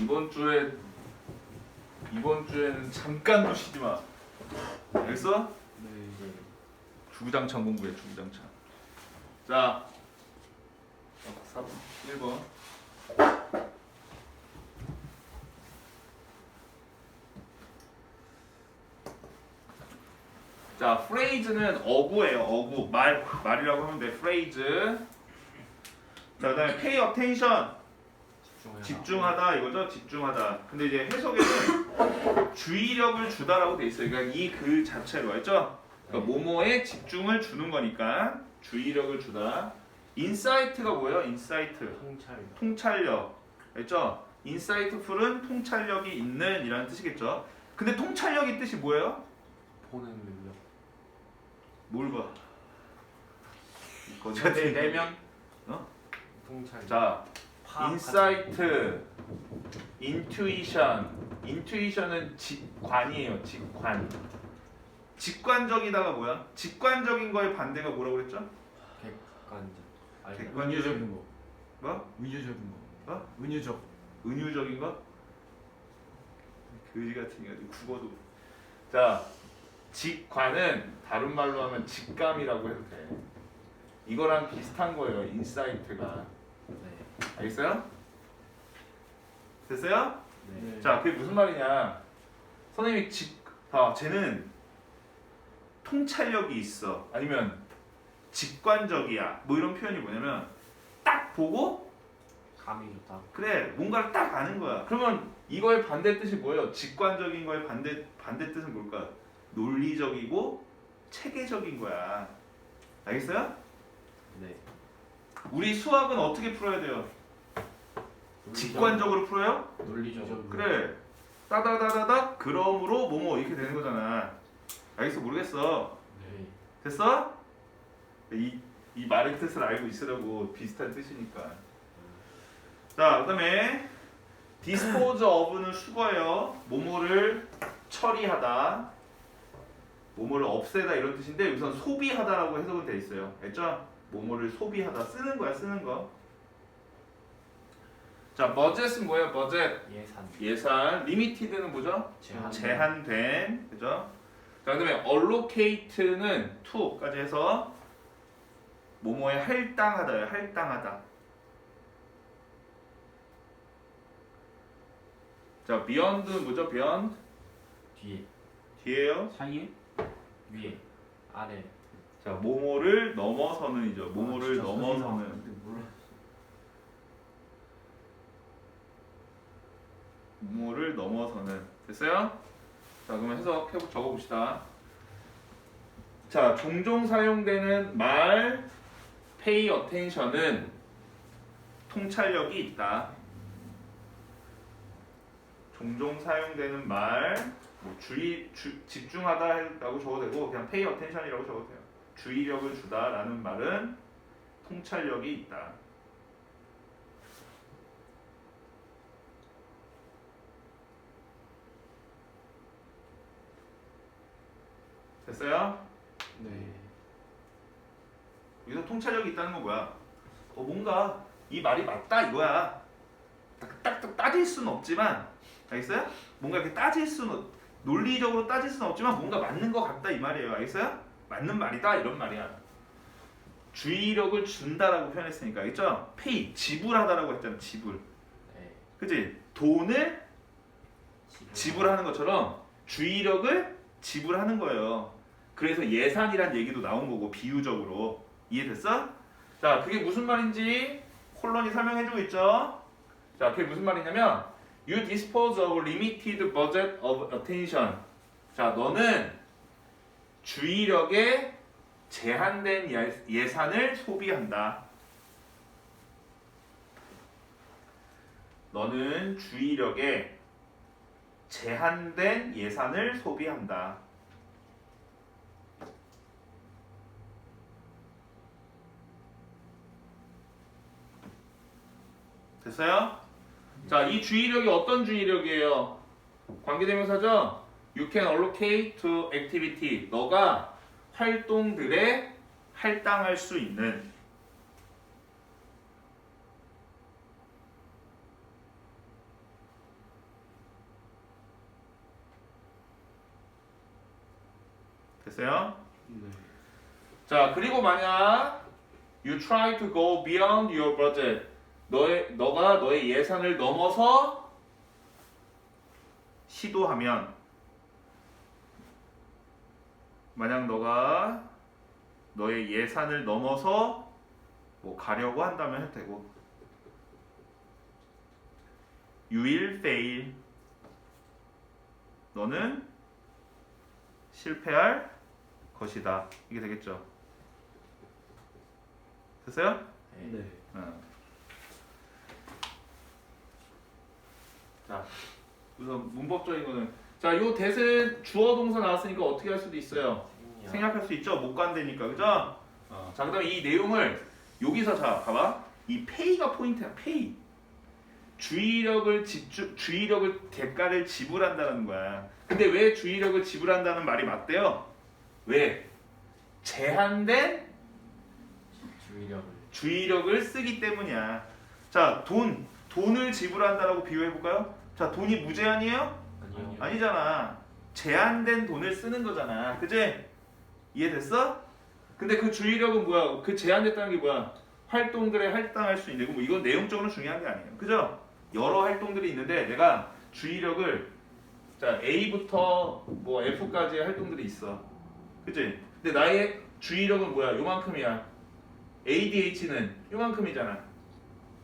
이번 주에 이번 주에는 잠깐도 쉬지 마. 알겠어? 네. 주구장창 공부해 주구장창. 자, 4번, 1번. 자, phrase는 어구예요. 어구. 말 말이라고 하면 돼. phrase. 자, 그다음에 pay attention. 집중하다 이거죠. 집중하다. 근데 이제 해석에는 주의력을 주다라고 돼 있어요. 그러니까 이 글 자체로 알죠? 그러니까 모모에 집중을 주는 거니까 주의력을 주다. 인사이트가 뭐예요? 인사이트. 통찰. 통찰력. 알죠? 인사이트풀은 통찰력이 있는 이라는 뜻이겠죠. 근데 통찰력이 뜻이 뭐예요? 보는 능력. 뭘 봐? 같은 내면. 어? 통찰. 자. 인사이트, 인투이션. 인투이션은 직관이에요. 직관. 직관적이다가 뭐야? 직관적인 거의 반대가 뭐라고 그랬죠? 객관적. 아니, 객관- 은유적인 거. 뭐? 은유적인 거. 어? 은유적. 은유적인 거? 그지 같은 게 아주 국어도. 자, 직관은 다른 말로 하면 직감이라고 해도 돼. 이거랑 비슷한 거예요. 인사이트가. 네. 알겠어요? 됐어요? 네. 자, 그게 무슨 말이냐? 선생님이 직, 아, 쟤는 통찰력이 있어. 아니면 직관적이야. 뭐 이런 표현이 뭐냐면 딱 보고 감이 좋다. 그래 뭔가를 딱 아는 거야. 그러면 이거의 반대 뜻이 뭐예요? 직관적인 거의 반대 반대 뜻은 뭘까? 논리적이고 체계적인 거야. 알겠어요? 네. 우리 수학은 어떻게 풀어야 돼요? 직관적으로 풀어요? 논리적. 그래. 따다다다다 그러므로 뭐뭐 이렇게 되는 거잖아. 알겠어 모르겠어. 네. 됐어? 이, 이 말의 뜻을 알고 있으라고 비슷한 뜻이니까. 자, 그 다음에 dispose of는 수거예요. 모모를 처리하다. 모모를 없애다 이런 뜻인데 여기선 소비하다라고 해석은 돼 있어요. 알죠? 모모를 소비하다 쓰는 거야 쓰는 거. 자, budget은 뭐예요? budget 예산. 예산. limited는 뭐죠? 제한. 제한된 그죠? 자 그다음에 allocate는 to까지 해서 뭐뭐에 할당하다요 할당하다 자 beyond는 뭐죠 beyond 뒤에. 뒤에요 사이에? 위에. 아래. 자 뭐뭐를 넘어서는이죠 뭐뭐를 아, 넘어서는. 뭐를 넘어서는 됐어요? 자 그러면 해석 해보 적어 봅시다. 자 종종 사용되는 말 pay attention은 통찰력이 있다. 종종 사용되는 말 뭐 주의 주, 집중하다라고 적어도 되고 그냥 pay attention이라고 적어도 돼요. 주의력을 주다라는 말은 통찰력이 있다. 됐어요? 네. 여기서 통찰력이 있다는 건 뭐야? 어, 뭔가 이 말이 맞다 이거야. 딱, 딱, 딱 따질 수는 없지만, 알겠어요? 뭔가 이렇게 따질 수는 논리적으로 따질 수는 없지만 뭔가 맞는 것 같다 이 말이에요. 알겠어요? 맞는 말이다 이런 말이야. 주의력을 준다라고 표현했으니까 알겠죠? 페이 지불하다라고 했잖아 지불. 네. 그지? 돈을 지불하는 것처럼 주의력을 지불하는 거예요. 그래서 예산이란 얘기도 나온 거고 비유적으로 이해됐어? 자, 그게 무슨 말인지 콜론이 설명해주고 있죠. 자, 그게 무슨 말이냐면 You dispose of limited budget of attention. 자, 너는 주의력에 제한된 예- 예산을 소비한다. 너는 주의력에 제한된 예산을 소비한다. 됐어요? 자, 이 주의력이 어떤 주의력이에요? 관계대명사죠? You can allocate to activity. 너가 활동들에 할당할 수 있는 됐어요? 네. 자 그리고 만약 you try to go beyond your budget 너의, 너가 너의 예산을 넘어서 시도하면 만약 너가 너의 예산을 넘어서 뭐 가려고 한다면 해도 되고 you will fail 너는 실패할 것이다 이게 되겠죠 됐어요? 네. 네. 어. 자, 우선 문법적인 거는 자, 요 대신 주어 동사 나왔으니까 어떻게 할 수도 있어요. 생략. 생략할 수 있죠. 못 간다니까, 그죠? 어. 자, 그다음에 이 내용을 여기서 자, 봐봐. 이 페이가 포인트야. 페이. 주의력을 집중, 주의력을 대가를 지불한다는 거야. 근데 왜 주의력을 지불한다는 말이 맞대요? 왜? 제한된 주의력을. 주의력을 쓰기 때문이야. 자, 돈, 돈을 지불한다라고 비유해 볼까요? 자, 돈이 무제한이에요? 아니요. 아니잖아. 제한된 돈을 쓰는 거잖아. 그지? 이해됐어? 근데 그 주의력은 뭐야? 그 제한됐다는 게 뭐야? 활동들에 할당할 수 있는 거. 뭐 이건 내용적으로 중요한 게 아니에요. 그죠? 여러 활동들이 있는데 내가 주의력을 자, A부터 뭐 F까지의 활동들이 있어. 그지? 근데 나의 주의력은 뭐야? 요만큼이야. ADH는 요만큼이잖아.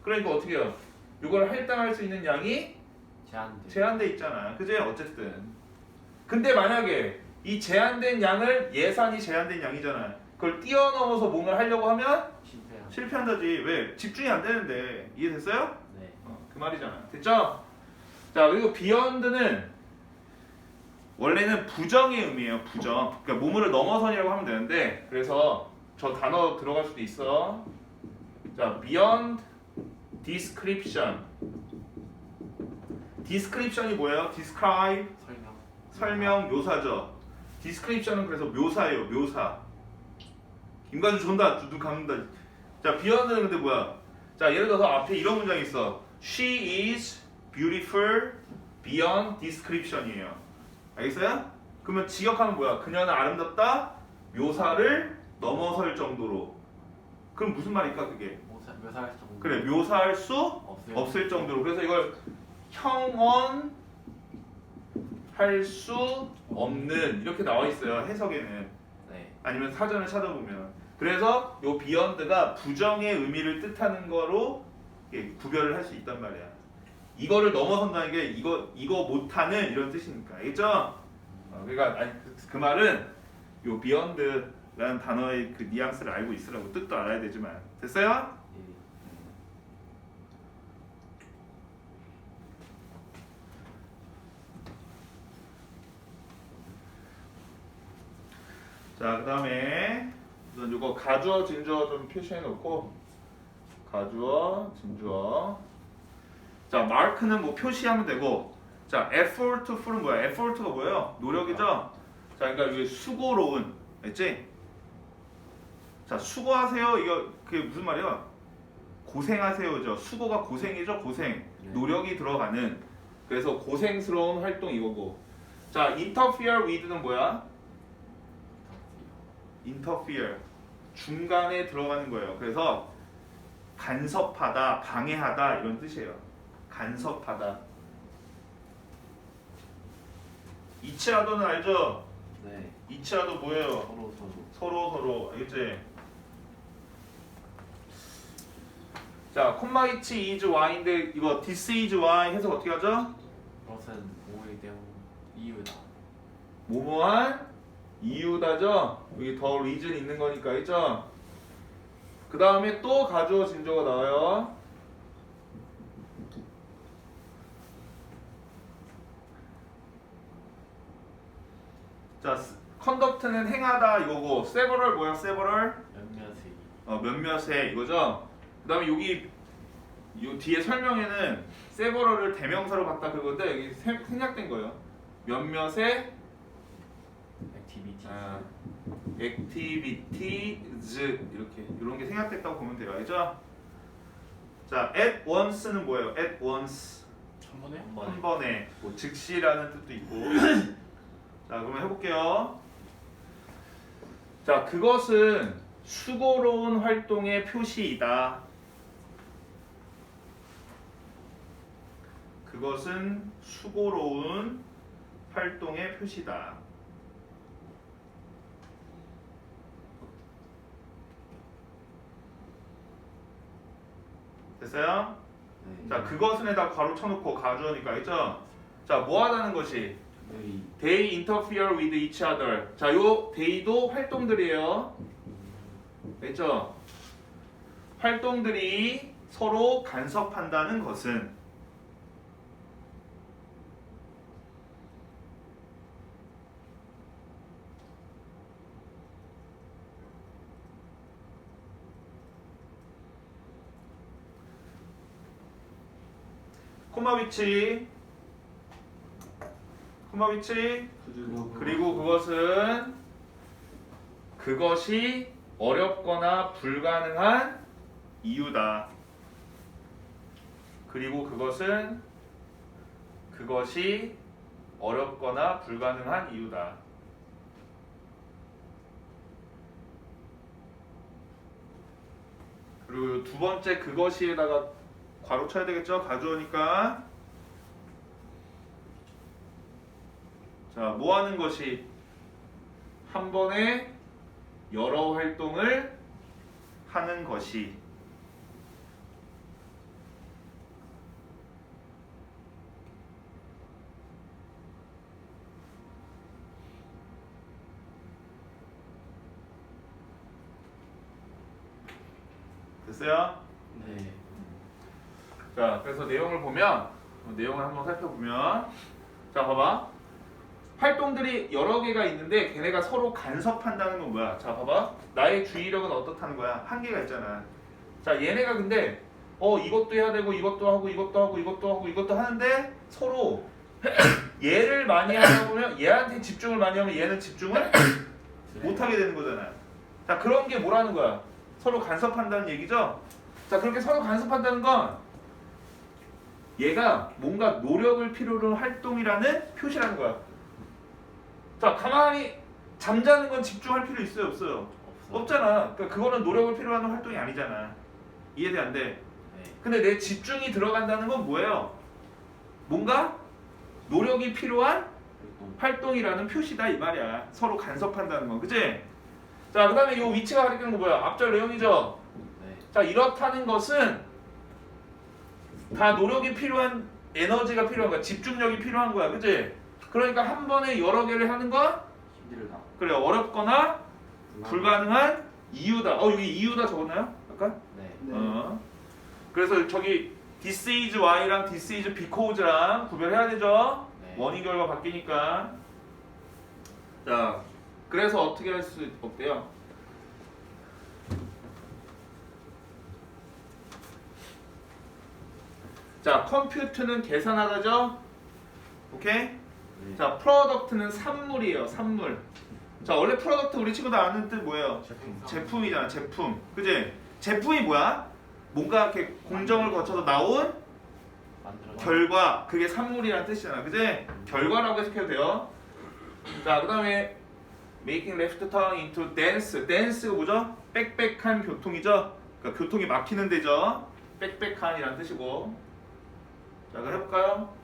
그러니까 어떻게 해요? 이걸 할당할 수 있는 양이 제한돼. 제한돼 있잖아. 그지? 어쨌든. 근데 만약에 이 제한된 양을 예산이 제한된 양이잖아. 그걸 뛰어넘어서 뭔가 하려고 하면 실패야. 실패한다지. 왜? 집중이 안 되는데. 이해됐어요? 네. 어, 그 말이잖아. 됐죠? 자, 그리고 beyond는 원래는 부정의 의미예요. 부정. 그러니까 몸을 넘어선이라고 하면 되는데 그래서 저 단어 들어갈 수도 있어. 자, beyond description. Description이 뭐예요? describe 설명. 설명 묘사죠. 디스크립션은 그래서 묘사예요. 묘사. 김관주 존다. 눈 감는다. 자, 비언드는 근데 뭐야? 자, 예를 들어서 앞에 이런 문장이 있어. She is beautiful beyond description이에요. 알겠어요? 그러면 지역하면 뭐야? 그녀는 아름답다. 묘사를 넘어설 정도로. 그럼 무슨 말일까 그게? 묘사 묘사할 정도. 그래, 묘사할 수 없어요. 없을 정도로 그래서 이걸 형언 할수 없는 이렇게 나와 있어요 해석에는 네. 아니면 사전을 찾아보면 그래서 요 비언드가 부정의 의미를 뜻하는 거로 이렇게 구별을 할 수 있단 말이야 이거를 넘어선다는 게 이거 이거 못하는 이런 뜻이니까 알겠죠? 어, 그러니까 아니, 그, 그 말은 요 비언드라는 단어의 그 뉘앙스를 알고 있으라고 뜻도 알아야 되지만 됐어요? 네. 자, 그 다음에 우선 이거 가주어, 진주어 좀 표시해 놓고 가주어, 진주어 자, 마크는 뭐 표시하면 되고 자, effortful은 뭐야? effort가 뭐예요? 노력이죠? 자, 그러니까 이게 수고로운 알지? 자, 수고하세요. 이거 그게 무슨 말이야? 고생하세요죠. 수고가 고생이죠, 고생. 네. 노력이 들어가는 그래서 고생스러운 활동 이거고. 자, interfere with는 뭐야? Interfere 중간에 들어가는 거예요. 그래서 간섭하다, 방해하다 이런 뜻이에요. 간섭하다. 이치하도는 알죠? 네. 이치하도 뭐예요? 서로 서로. 서로 서로 알겠지? 자, 콤마 이치 is y인데 이거 this is y 해석 어떻게 하죠? 그것은 오해 때문 이유다. 뭐뭐한 이유다죠. 여기 더 reason 있는 거니까 있죠. 그 다음에 또 가주어 진조가 나와요. 자, 컨덕트는 행하다 이거고 several 뭐야 several 몇몇의 어, 몇몇의 이거죠. 그 다음에 여기 요 뒤에 설명에는 several을 대명사로 봤다 그건데 여기 생- 생략된 거예요. 몇몇의 액티비티. 아, activities 이렇게 이런 게 생략됐다고 보면 돼요. 알죠? 자, at once는 뭐예요? at once 한 번에? 한한 번에. 번에 뭐 즉시라는 뜻도 있고. 자, 그러면 해볼게요. 자, 그것은 수고로운 활동의 표시이다. 그것은 수고로운 활동의 표시다. 됐어요? 네. 자, 그것은에다 괄호 쳐놓고 가주어니까 있죠? 자, 뭐 하다는 것이? 네. They interfere with each other. 자, 요 they도 활동들이에요. 됐죠? 활동들이 서로 간섭한다는 것은 코마 위치 코마 위치 그리고 그것은 그것이 어렵거나 불가능한 이유다. 그리고 그것은 그것이 어렵거나 불가능한 이유다. 그리고 두 번째 그것이에다가 괄호 쳐야 되겠죠? 가져오니까 자, 뭐 하는 것이 한 번에 여러 활동을 하는 것이 됐어요? 네. 자, 그래서 내용을 보면 내용을 한번 살펴보면 자, 봐봐. 활동들이 여러 개가 있는데 걔네가 서로 간섭한다는 건 뭐야? 자, 봐봐. 나의 주의력은 어떻다는 거야? 한계가 있잖아. 자, 얘네가 근데 어 이것도 해야 되고 이것도 하고 이것도 하고 이것도 하고 이것도 하는데 서로 얘를 많이 하다 보면 얘한테 집중을 많이 하면 얘는 집중을 네. 못 하게 되는 거잖아. 자, 그런 게 뭐라는 거야? 서로 간섭한다는 얘기죠? 자, 그렇게 서로 간섭한다는 건 얘가 뭔가 노력을 필요로 한 활동이라는 표시라는 거야. 자, 가만히 잠자는 건 집중할 필요 있어요, 없어요? 없어. 없잖아. 그러니까 그거는 노력을 필요로 하는 활동이 아니잖아. 이해돼 안 돼? 네. 근데 내 집중이 들어간다는 건 뭐예요? 뭔가 노력이 필요한 활동. 활동이라는 표시다 이 말이야. 서로 간섭한다는 건, 그지? 자, 그다음에 이 위치가 가리키는 거 뭐야? 앞절 내용이죠. 네. 자, 이렇다는 것은 다 노력이 필요한 에너지가 필요한 거야. 집중력이 필요한 거야, 그지? 그러니까 한 번에 여러 개를 하는 건 힘들다. 그래 어렵거나 불가능한 이유다. 어 여기 이유다 적었나요? 아까? 네. 어. 그래서 저기 this is why랑 this is because랑 구별해야 되죠. 네. 원인 결과 바뀌니까. 자, 그래서 어떻게 할 수 없대요? 자, 컴퓨트는 계산하다죠. 오케이? 네. 자, 프로덕트는 산물이에요. 산물. 자, 원래 프로덕트 우리 친구들 아는 뜻 뭐예요? 제품. 제품이잖아. 제품. 그지? 제품이 뭐야? 뭔가 이렇게 공정을 거쳐서 나온. 결과 그게 산물이라는 뜻이잖아 그지? 결과라고 해석해도 돼요 자 그다음에 making left turn into dance dance가 뭐죠? 빽빽한 교통이죠 그러니까 교통이 막히는 데죠 빽빽한이라는 뜻이고 자 그럼 해볼까요?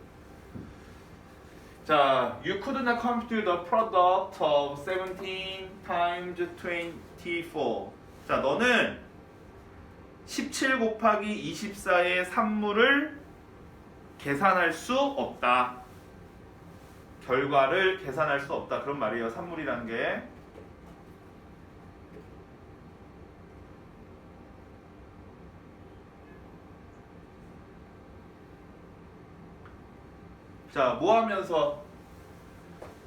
자 you could not compute the product of 17 times 24 자 너는 17 곱하기 24의 산물을 계산할 수 없다. 결과를 계산할 수 없다. 그런 말이에요. 산물이라는 게. 자, 뭐 하면서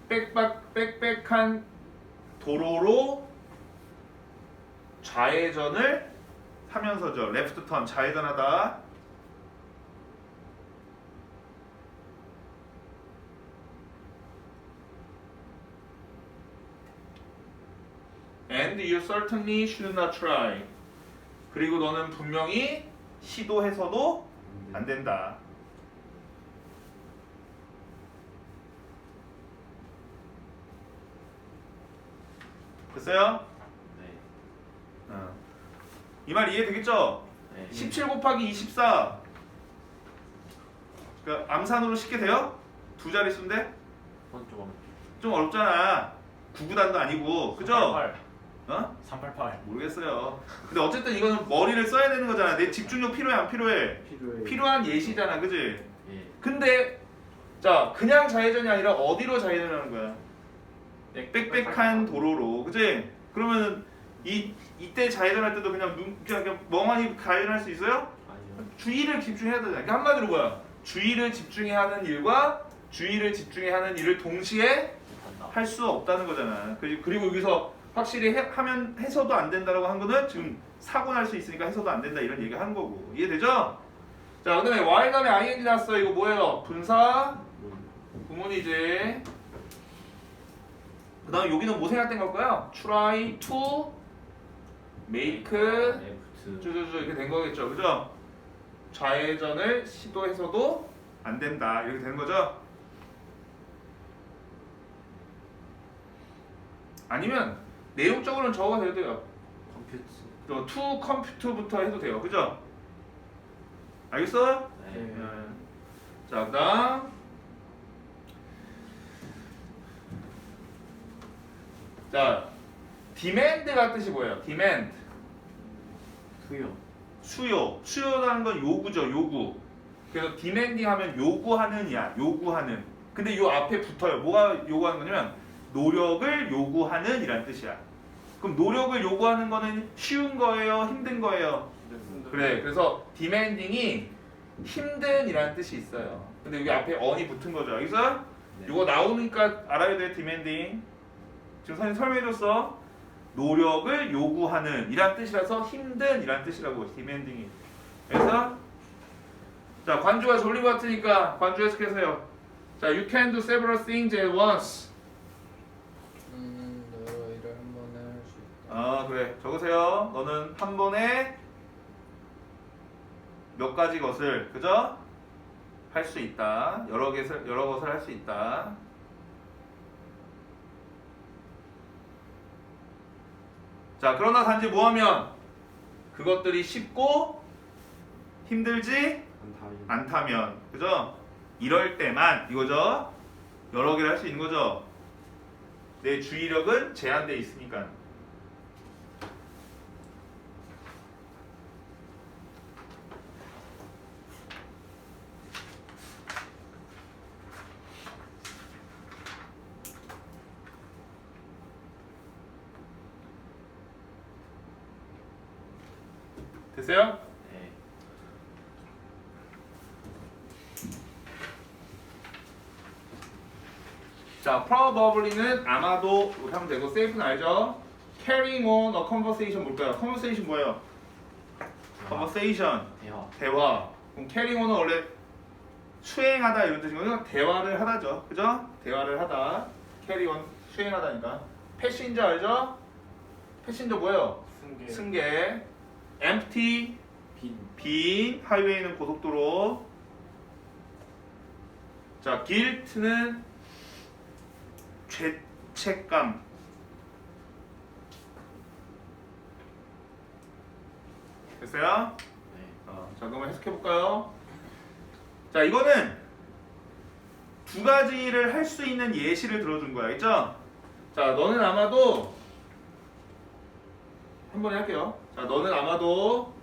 빽빽 빽빽한 도로로 좌회전을 하면서죠. 레프트 턴 좌회전하다. And you certainly should not try. 그리고 너는 분명히 시도해서도 안 된다. 됐어요? 어. 이말 이해되겠죠? 네. 17 곱하기 24 그러니까 암산으로 쉽게 돼요? 두 자릿수인데? 그건 좀 어렵죠. 좀 어렵잖아 9구단도 아니고 그죠? 388. 어? 388. 모르겠어요 근데 어쨌든 이거는 머리를 써야 되는 거잖아 내 집중력 필요해 안 필요해? 필요해. 필요한 예시잖아 그지? 예. 근데 자 그냥 좌회전이 아니라 어디로 좌회전하는 거야? 빽빽한 도로로 그지? 그러면 이 이때 좌회전할 때도 그냥 눈 그냥, 멍하니 좌회전할 수 있어요? 아니요. 주의를 집중해야 되잖아. 그러니까 한마디로 뭐야? 주의를 집중해야 하는 일과 주의를 집중해야 하는 일을 동시에. 할 수 없다는 거잖아. 그리- 그리고 여기서 확실히 해, 하면 해서도 안 된다라고 한 거는 지금 사고 날 수 있으니까 해서도 안 된다 이런 얘기 하는 거고 이해되죠? 자 그다음에 y 다음에 ing 났어 이거 뭐예요? 분사 음. 구문이지. 그 다음 에 여기는 뭐 생각된 걸까요? try to make F2. 쭉쭉쭉 이렇게 된 거겠죠, 그죠? 좌회전을 시도해서도 안 된다 이렇게 되는 거죠? 아니면 내용적으로는 적어도 해도 돼요. 컴퓨터. 또 to compute부터 해도 돼요, 그죠? 알겠어? 네. 네. 자, 그다음 자, demand가 뜻이 뭐예요? demand 투요. 수요, 수요라는 건 요구죠, 요구. 그래서 demanding 하면 요구하는이야, 요구하는. 근데 요 앞에 붙어요. 뭐가 요구하는 거냐면 노력을 요구하는 이란 뜻이야. 그럼 노력을 요구하는 거는 쉬운 거예요, 힘든 거예요? 그래. 그래서 demanding이 힘든이라는 뜻이 있어요. 근데 여기 앞에 on이 붙은 거죠. 네. 이거 나오니까 알아야 돼, demanding. 지금 선생님 설명해줬어. 노력을 요구하는 이란 뜻이라서 힘든 이란 뜻이라고 demanding이. 그래서 자 관주가 것 같으니까 관주 해석해서요. 자, you can do several things at once. 음, 너 일을 한 번에 할 수 있다. 아 그래 적으세요. 너는 한 번에 몇 가지 것을 그죠? 할 수 있다. 여러 개를 여러 것을 할 수 있다. 자 그러나 단지 뭐하면 그것들이 쉽고 힘들지. 않다면 그죠? 이럴 때만 이거죠? 여러 개를 할 수 있는 거죠? 내 주의력은 제한돼 있으니까. 됐어요? 네. 자, probably는 아마도 이렇게 하면 되고 safe는 알죠? carrying on a conversation 뭘까요? conversation 뭐예요? conversation 대화. 대화. 그럼 carrying on은 원래 수행하다 이런 뜻이거든요. 대화를 하다죠. 그죠? 대화를 하다. carry on 수행하다니까. 패신저 알죠? 패신저 뭐예요? 승계. 승객. Empty 빈. 빈 하이웨이는 고속도로 자 guilt는 죄책감 됐어요? 네. 어, 자 그럼 해석해 볼까요? 자 이거는 두 가지를 할 수 있는 예시를 들어준 거야 있죠? 자 너는 아마도 한 번에 할게요 자 너는 아마도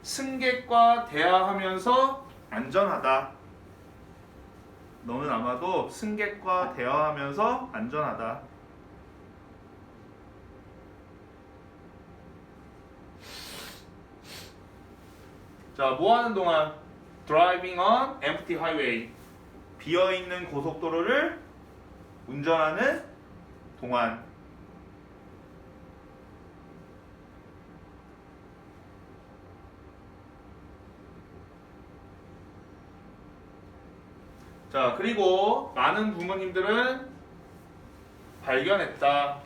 승객과 대화하면서 안전하다 너는 아마도 승객과 대화하면서 안전하다 자, 뭐 하는 동안? driving on empty highway. 비어 있는 고속도로를 운전하는 동안. 자, 그리고 많은 부모님들은 발견했다.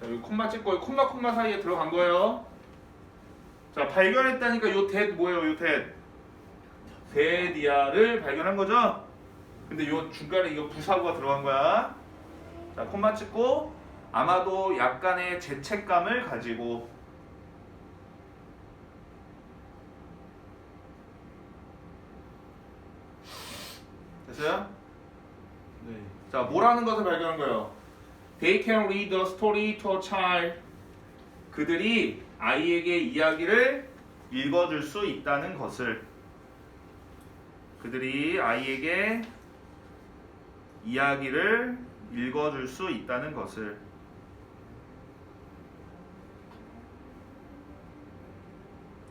자, 여기 콤마 찍고 이 콤마 콤마 사이에 들어간 거예요. 자, 발견했다니까 요대 뭐예요, 요 대? 세디아를 발견한 거죠. 근데 요 중간에 이거 부사구가 들어간 거야. 자, 콤마 찍고 아마도 약간의 죄책감을 가지고 됐어요? 네. 자, 뭐라는 것을 발견한 거예요? They can read a story to a child. 그들이 아이에게 이야기를 읽어줄 수 있다는 것을. 그들이 아이에게 이야기를 읽어줄 수 있다는 것을.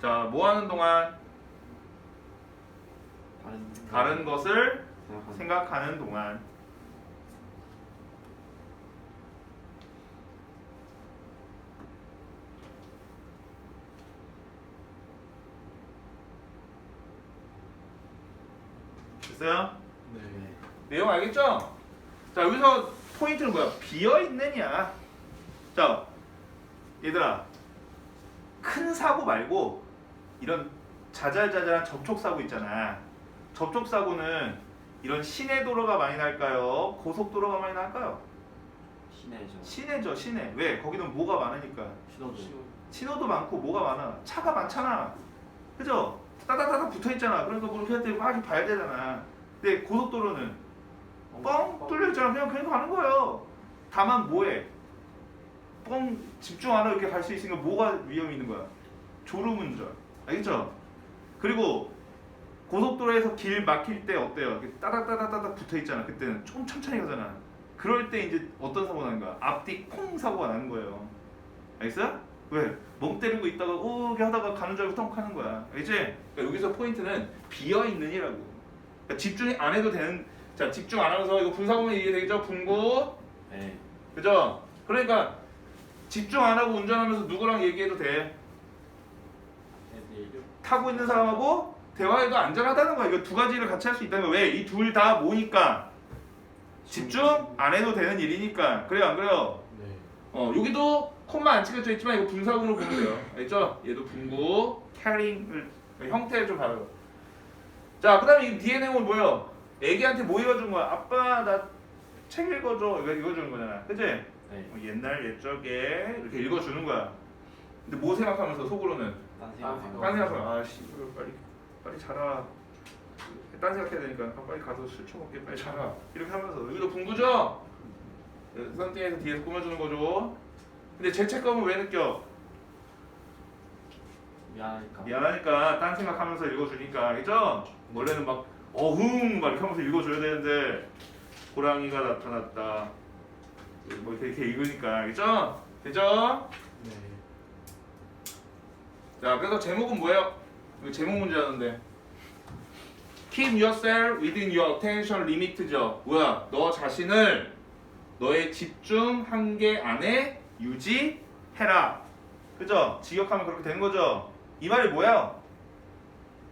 자, 뭐 하는 동안 다른 다른 것을 생각하는 생각하는 동안. 됐어요? 네. 내용 알겠죠? 자 여기서 포인트는 뭐야? 비어 있느냐? 자 얘들아 큰 사고 말고 이런 자잘자잘한 접촉 사고 있잖아. 접촉 사고는 이런 시내 도로가 많이 날까요? 고속도로가 많이 날까요? 시내죠. 시내죠 시내. 왜? 거기는 뭐가 많으니까. 신호도. 신호도 많고 뭐가 많아. 차가 많잖아. 그죠? 따다다다 붙어 있잖아. 그러니까 뭐 이렇게 막 이렇게 봐야 되잖아. 근데 고속도로는 뻥 뚫려 있잖아. 그냥 그냥 가는 거예요. 다만 뭐해? 뻥 집중 안 하고 이렇게 갈 수 있으니까 뭐가 위험이 있는 거야? 졸음 운전. 알겠죠? 그리고 고속도로에서 길 막힐 때 어때요? 따다다다다다 붙어 있잖아. 그때는 좀 천천히 가잖아. 그럴 때 이제 어떤 사고 나는 거야? 앞뒤 콩 사고가 나는 거예요. 알겠어요? 왜? 멍 때리고 있다가 오게 하다가 가는 줄 알고 텅 하는 거야. 알지? 그러니까 여기서 포인트는 비어 있느니라고. 그러니까 집중 안 해도 되는. 자 집중 안 하면서 이거 분사 보면 이게 되겠죠? 분고, 네. 그죠? 그러니까 집중 안 하고 운전하면서 누구랑 얘기해도 돼. 타고 있는 사람하고 대화해도 안전하다는 거야. 이거 두 가지를 같이 할 수 있다는 거야. 왜? 이 둘다 뭐니까? 집중 안 해도 되는 일이니까. 그래요, 안 그래요? 네. 어, 여기도 콤마 안 찍혀져 있지만 이거 분사구로 보면 돼요. 알죠? 얘도 분구, 캐링을 형태를 좀 봐요. 자, 그다음에 이 뒤에 내용은 뭐예요? 애기한테 뭐 읽어준 거야? 아빠 나 책 읽어줘. 이거 읽어주는 거잖아. 그치? 네. 어, 옛날 옛적에 이렇게 읽어주는 거야. 근데 뭐 생각하면서 속으로는 딴 딴 생각. 딴 생각하면 아씨 빨리 빨리 자라. 딴 생각해야 되니까 아, 빨리 가서 술 처먹게 빨리 자라. 이렇게 하면서 여기도 분구죠? 선팅에서 뒤에서 꾸며주는 거죠. 근데 죄책감은 왜 느껴? 미안하니까. 미안하니까 딴 생각하면서 읽어주니까 알겠죠? 원래는 막 어흥 막 이렇게 하면서 읽어줘야 되는데 호랑이가 나타났다. 뭐 이렇게, 이렇게 읽으니까 알겠죠? 되죠? 네. 자, 그래서 제목은 뭐예요? 이거 제목 문제였는데. Keep yourself within your attention limit죠. 뭐야? 너 자신을 너의 집중 한계 안에 유지해라. 그죠? 직역하면 그렇게 되는 거죠. 이 말이 뭐야?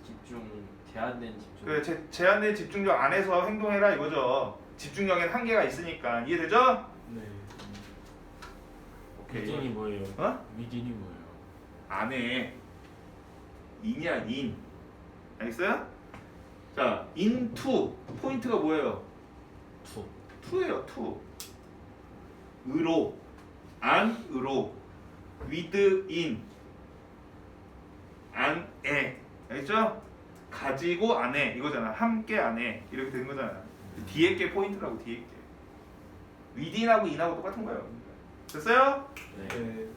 집중 제한된 집중. 그 제, 제한된 집중력 안에서 행동해라 이거죠. 집중력엔 한계가 있으니까 이해되죠? 네. 오케이. 위딘이 뭐예요? 어? 위딘이 뭐예요? 안에 인이야 인. 알겠어요? 자, 인투 포인트가 뭐예요? 투. 투예요, 투. 으로, 안으로, within, 안에, 알겠죠? 가지고 안에 이거잖아. 함께 안에 이렇게 되는 거잖아. 뒤에 게 포인트라고 뒤에 게. within하고 in하고 똑같은 거예요. 됐어요? 네. 네.